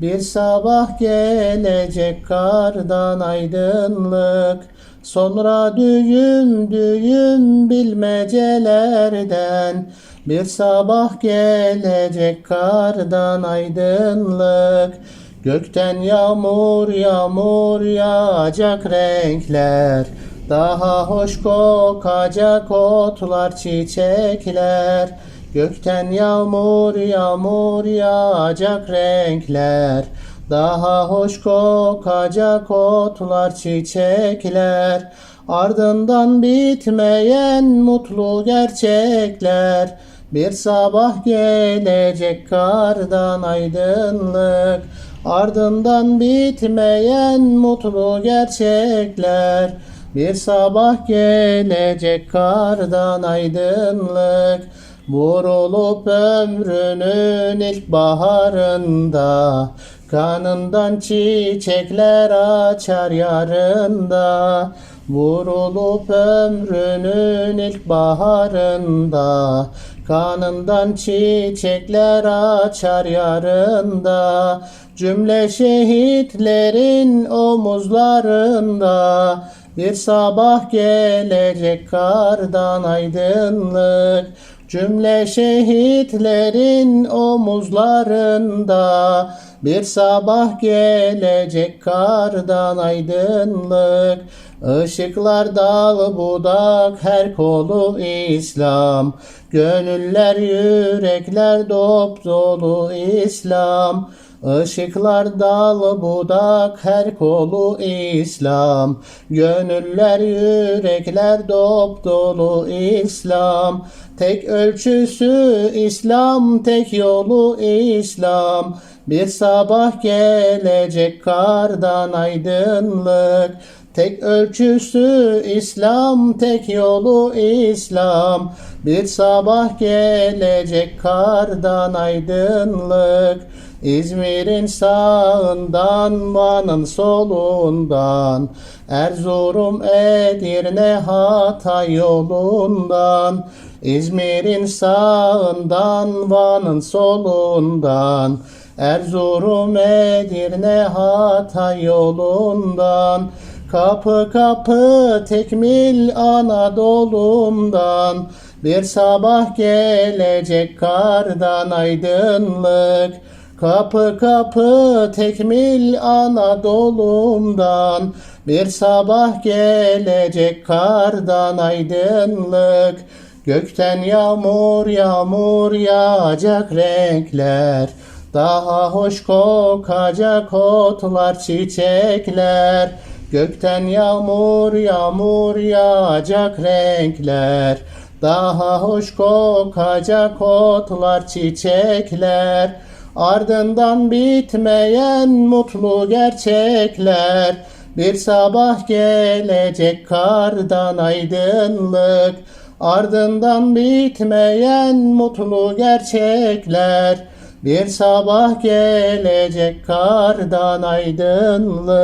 bir sabah gelecek kardan aydınlık Sonra düğüm düğüm bilmecelerden. Bir sabah gelecek kardan aydınlık Gökten yağmur yağmur yağacak renkler. Daha hoş kokacak otlar çiçekler Gökten yağmur yağmur yağacak renkler. Daha hoş kokacak otlar çiçekler. Ardından bitmeyen mutlu gerçekler. Bir sabah gelecek kardan aydınlık. Ardından bitmeyen mutlu gerçekler. Bir sabah gelecek kardan aydınlık Vurulup ömrünün ilk baharında Kanından çiçekler açar yarında. Vurulup ömrünün ilk baharında Kanından çiçekler açar yarında. Cümle şehitlerin omuzlarında Bir sabah gelecek kardan aydınlık Cümle şehitlerin omuzlarında bir sabah gelecek kardan aydınlık. Işıklar dal budak her kolu İslam. Gönüller yürekler dop dolu İslam Işıklar dal budak her kolu İslam. Gönüller yürekler dop dolu İslam. Tek ölçüsü İslam tek yolu İslam. Bir sabah gelecek kardan aydınlık Tek ölçüsü İslam, tek yolu İslam. Bir sabah gelecek kardan aydınlık. İzmir'in sağından, Van'ın solundan, Erzurum, Edirne, Hatay yolundan, İzmir'in sağından, Van'ın solundan, Erzurum, Edirne, Hatay yolundan, Kapı kapı tekmil Anadolu'mdan. Bir sabah gelecek kardan aydınlık. Kapı kapı tekmil Anadolu'mdan. Bir sabah gelecek kardan aydınlık. Gökten yağmur yağmur yağacak renkler. Daha hoş kokacak otlar çiçekler Gökten yağmur yağmur yağacak renkler. Daha hoş kokacak otlar çiçekler. Ardından bitmeyen mutlu gerçekler. Bir sabah gelecek kardan aydınlık. Ardından bitmeyen mutlu gerçekler Bir sabah gelecek kardan aydınlık